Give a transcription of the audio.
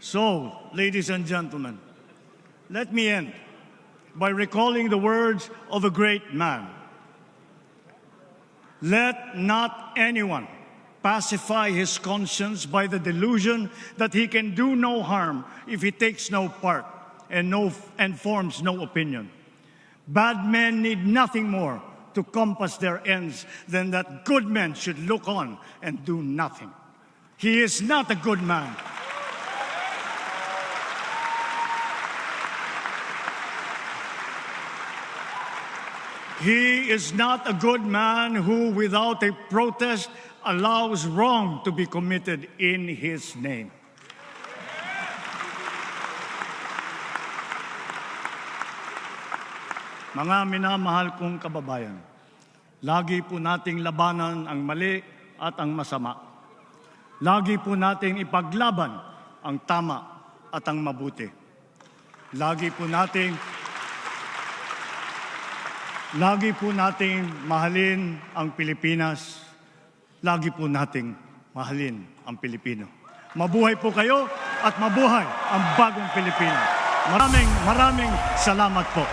So, ladies and gentlemen, let me end by recalling the words of a great man. Let not anyone pacify his conscience by the delusion that he can do no harm if he takes no part and, no, and forms no opinion. Bad men need nothing more to compass their ends than that good men should look on and do nothing. He is not a good man. He is not a good man who, without a protest, allows wrong to be committed in his name. Mga minamahal kong kababayan, lagi po nating labanan ang mali at ang masama. Lagi po nating ipaglaban ang tama at ang mabuti. Lagi po nating Lagi po nating mahalin ang Pilipinas. Lagi po nating mahalin ang Pilipino. Mabuhay po kayo at mabuhay ang bagong Pilipinas. Maraming maraming salamat po.